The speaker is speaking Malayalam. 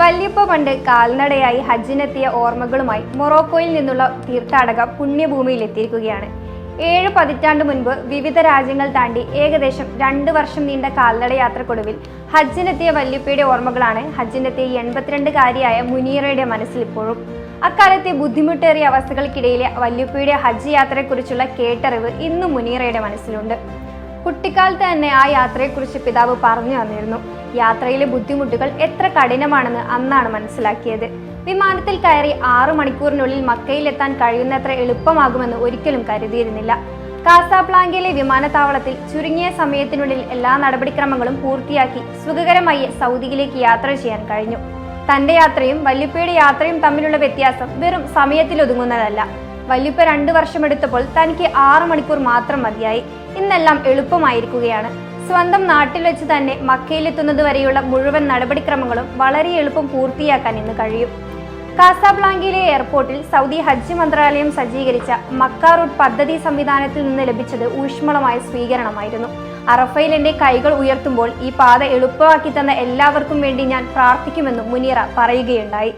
വല്യപ്പ പണ്ട് കാൽനടയായി ഹജ്ജിനെത്തിയ ഓർമ്മകളുമായി മൊറോക്കോയിൽ നിന്നുള്ള തീർത്ഥാടക പുണ്യഭൂമിയിൽ എത്തിയിരിക്കുകയാണ് ഏഴ് പതിറ്റാണ്ട് മുൻപ് വിവിധ രാജ്യങ്ങൾ താണ്ടി ഏകദേശം രണ്ട് വർഷം നീണ്ട കാൽനട യാത്രക്കൊടുവിൽ ഹജ്ജിനെത്തിയ വല്യപ്പയുടെ ഓർമ്മകളാണ് ഹജ്ജിനെത്തിയ എൺപത്തിരണ്ടുകാരിയായ മുനീറയുടെ മനസ്സിൽ ഇപ്പോഴും. അക്കാലത്തെ ബുദ്ധിമുട്ടേറിയ അവസ്ഥകൾക്കിടയിലെ വല്യപ്പയുടെ ഹജ്ജ് യാത്രയെക്കുറിച്ചുള്ള കേട്ടറിവ് ഇന്നും മുനീറയുടെ മനസ്സിലുണ്ട്. കുട്ടിക്കാലത്ത് തന്നെ ആ യാത്രയെക്കുറിച്ച് പിതാവ് പറഞ്ഞു തന്നിരുന്നു. യാത്രയിലെ ബുദ്ധിമുട്ടുകൾ എത്ര കഠിനമാണെന്ന് അന്നാണ് മനസ്സിലാക്കിയത്. വിമാനത്തിൽ കയറി ആറു മണിക്കൂറിനുള്ളിൽ മക്കയിലെത്താൻ കഴിയുന്നത്ര എളുപ്പമാകുമെന്ന് ഒരിക്കലും കരുതിയിരുന്നില്ല. കാസാപ്ലാങ്കയിലെ വിമാനത്താവളത്തിൽ ചുരുങ്ങിയ സമയത്തിനുള്ളിൽ എല്ലാ നടപടിക്രമങ്ങളും പൂർത്തിയാക്കി സുഖകരമായി സൗദിയിലേക്ക് യാത്ര ചെയ്യാൻ കഴിഞ്ഞു. തന്റെ യാത്രയും വല്യുപ്പയുടെ യാത്രയും തമ്മിലുള്ള വ്യത്യാസം വെറും സമയത്തിലൊതുങ്ങുന്നതല്ല. വല്യുപ്പ രണ്ടു വർഷമെടുത്തപ്പോൾ തനിക്ക് ആറു മണിക്കൂർ മാത്രം മതിയായി. ഇന്നെല്ലാം എളുപ്പമായിരിക്കുകയാണ്. സ്വന്തം നാട്ടിൽ വെച്ച് തന്നെ മക്കയിലെത്തുന്നത് വരെയുള്ള മുഴുവൻ നടപടിക്രമങ്ങളും വളരെ എളുപ്പം പൂർത്തിയാക്കാൻ ഇന്ന് കഴിയും. കാസാബ്ലാങ്കിലെ എയർപോർട്ടിൽ സൗദി ഹജ്ജ് മന്ത്രാലയം സജ്ജീകരിച്ച മക്ക റൂട്ട് പദ്ധതി സംവിധാനത്തിൽ നിന്ന് ലഭിച്ചത് ഊഷ്മളമായ സ്വീകരണമായിരുന്നു. അറഫയിൽ കൈകൾ ഉയർത്തുമ്പോൾ ഈ പാത എളുപ്പമാക്കി തന്ന എല്ലാവർക്കും വേണ്ടി ഞാൻ പ്രാർത്ഥിക്കുമെന്നും മുനീറ പറയുകയുണ്ടായി.